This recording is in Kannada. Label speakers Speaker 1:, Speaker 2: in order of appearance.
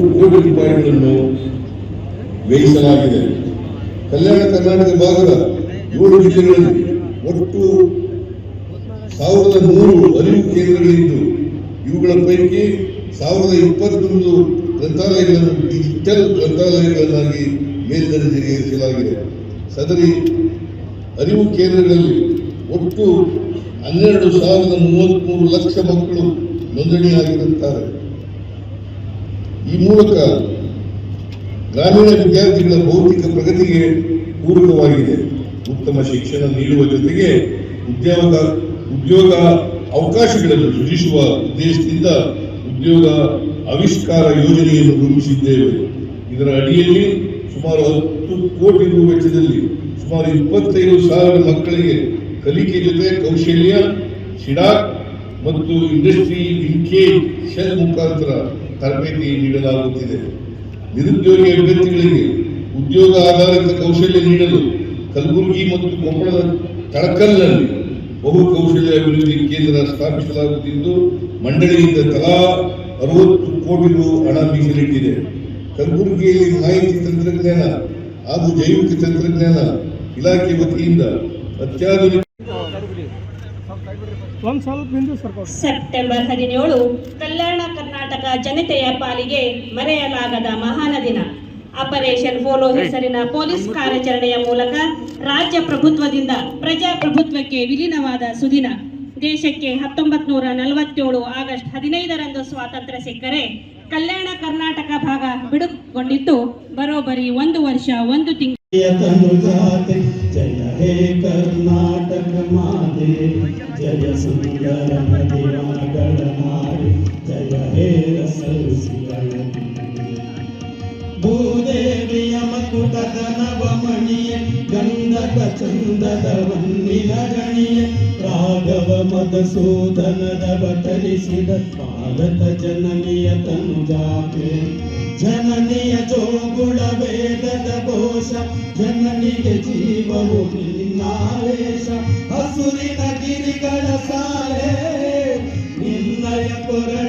Speaker 1: ಕೋಟಿ ರೂಪಾಯಿಗಳನ್ನು ವ್ಯಯಿಸಲಾಗಿದೆ ಕಲ್ಯಾಣ ಕರ್ನಾಟಕ ಭಾಗದ ಏಳು ಜಿಲ್ಲೆಗಳಲ್ಲಿ ಒಟ್ಟು ಸಾವಿರದ ನೂರು ಅರಿವು ಕೇಂದ್ರಗಳಿದ್ದು, ಇವುಗಳ ಪೈಕಿ ಸಾವಿರದ ಇಪ್ಪತ್ತೊಂದು ಗ್ರಂಥಾಲಯಗಳನ್ನು ಡಿಜಿಟಲ್ ಗ್ರಂಥಾಲಯಗಳನ್ನಾಗಿ ಮೇಲ್ದರ್ಜೆಗೇರಿಸಲಾಗಿದೆ ಸದರಿ ಅರಿವು ಕೇಂದ್ರಗಳಲ್ಲಿ ಒಟ್ಟು ಹನ್ನೆರಡು ಸಾವಿರದ ಮೂವತ್ತ್ಮೂರು ಲಕ್ಷ ಮಕ್ಕಳು ನೋಂದಣಿಯಾಗಿರುತ್ತಾರೆ. ಈ ಮೂಲಕ ಗ್ರಾಮೀಣ ವಿದ್ಯಾರ್ಥಿಗಳ ಭೌತಿಕ ಪ್ರಗತಿಗೆ ಪೂರಕವಾಗಿದೆ. ಉತ್ತಮ ಶಿಕ್ಷಣ ನೀಡುವ ಜೊತೆಗೆ ಉದ್ಯೋಗ ಉದ್ಯೋಗ ಅವಕಾಶಗಳನ್ನು ಸೃಜಿಸುವ ಉದ್ದೇಶದಿಂದ ಉದ್ಯೋಗ ಆವಿಷ್ಕಾರ ಯೋಜನೆಯನ್ನು ರೂಪಿಸಿದ್ದೇವೆ. ಇದರ ಅಡಿಯಲ್ಲಿ ಸುಮಾರು ಹತ್ತು ಕೋಟಿ ರು ವೆಚ್ಚದಲ್ಲಿ ಸುಮಾರು ಇಪ್ಪತ್ತೈದು ಸಾವಿರ ಮಕ್ಕಳಿಗೆ ಕಲಿಕೆ ಜೊತೆ ಕೌಶಲ್ಯ, ಶಿಡಾಕ್ ಮತ್ತು ಇಂಡಸ್ಟ್ರಿ ಲಿಂಕೇಜ್ ಶೆಲ್ ಮುಖಾಂತರ ತರಬೇತಿ ನೀಡಲಾಗುತ್ತಿದೆ. ನಿರುದ್ಯೋಗಿ ಅಭ್ಯರ್ಥಿಗಳಿಗೆ ಉದ್ಯೋಗ ಆಧಾರಿತ ಕೌಶಲ್ಯ ನೀಡಲು ಕಲಬುರಗಿ ಮತ್ತು ಕೊಪ್ಪಳದ ಕಳಕಲ್ನಲ್ಲಿ ಬಹು ಕೌಶಲ್ಯ ಅಭಿವೃದ್ಧಿ ಕೇಂದ್ರ ಸ್ಥಾಪಿಸಲಾಗುತ್ತಿದ್ದು ಮಂಡಳಿಯಿಂದ ತಲಾ ಅರವತ್ತು ಕೋಟಿ ರು ಹಣ ಮೀಸಲಿಟ್ಟಿದೆ. ಕಲಬುರಗಿಯಲ್ಲಿ ಮಾಹಿತಿ ತಂತ್ರಜ್ಞಾನ ಹಾಗೂ ಜೈವಿಕ ತಂತ್ರಜ್ಞಾನ ಇಲಾಖೆ ವತಿಯಿಂದ ಅತ್ಯಾಧುನಿಕ
Speaker 2: ಸೆಪ್ಟೆಂಬರ್ ಹದಿನೇಳು ಕಲ್ಯಾಣ ಜನತೆಯ ಪಾಲಿಗೆ ಮರೆಯಲಾಗದ ಮಹಾನ ದಿನ. ಆಪರೇಷನ್ ಫೋಲೋ ಹೆಸರಿನ ಪೊಲೀಸ್ ಕಾರ್ಯಾಚರಣೆಯ ಮೂಲಕ ರಾಜ್ಯ ಪ್ರಭುತ್ವದಿಂದ ಪ್ರಜಾಪ್ರಭುತ್ವಕ್ಕೆ ವಿಲೀನವಾದ ಸುದಿನ. ದೇಶಕ್ಕೆ ಹತ್ತೊಂಬತ್ ನೂರ ನಲವತ್ತೇಳು ಆಗಸ್ಟ್ ಹದಿನೈದರಂದು ಸ್ವಾತಂತ್ರ್ಯ ಸಿಕ್ಕರೆ ಕಲ್ಯಾಣ ಕರ್ನಾಟಕ ಭಾಗ ಬಿಡುಗೊಂಡಿದ್ದು ಬರೋಬ್ಬರಿ ಒಂದು ವರ್ಷ ಒಂದು ತಿಂಗಳು
Speaker 3: ಜಯ ಹೇ ಕರ್ನಾಟಕ ಮಾತೆ ಜಯ ಸುಂದರ ಮಕುಟದ ನವಮಣಿಯ ಗಂಧಕ ಚಂದದ ವನ್ನಿನ ಗಣಿಯ ರಾಘವ ಮಧುಸೂದನದ ಬಟರಿಸಿದ ಭಾರತ ಜನನಿಯ ತನುಜಾತೆ ಜನನಿಯ ಜೋಗುಳ ವೇದದ ಘೋಷ ಜನನಿಗೆ ಜೀವವು ನಿನ್ನಾವೇಶ ಹಸುರಿನ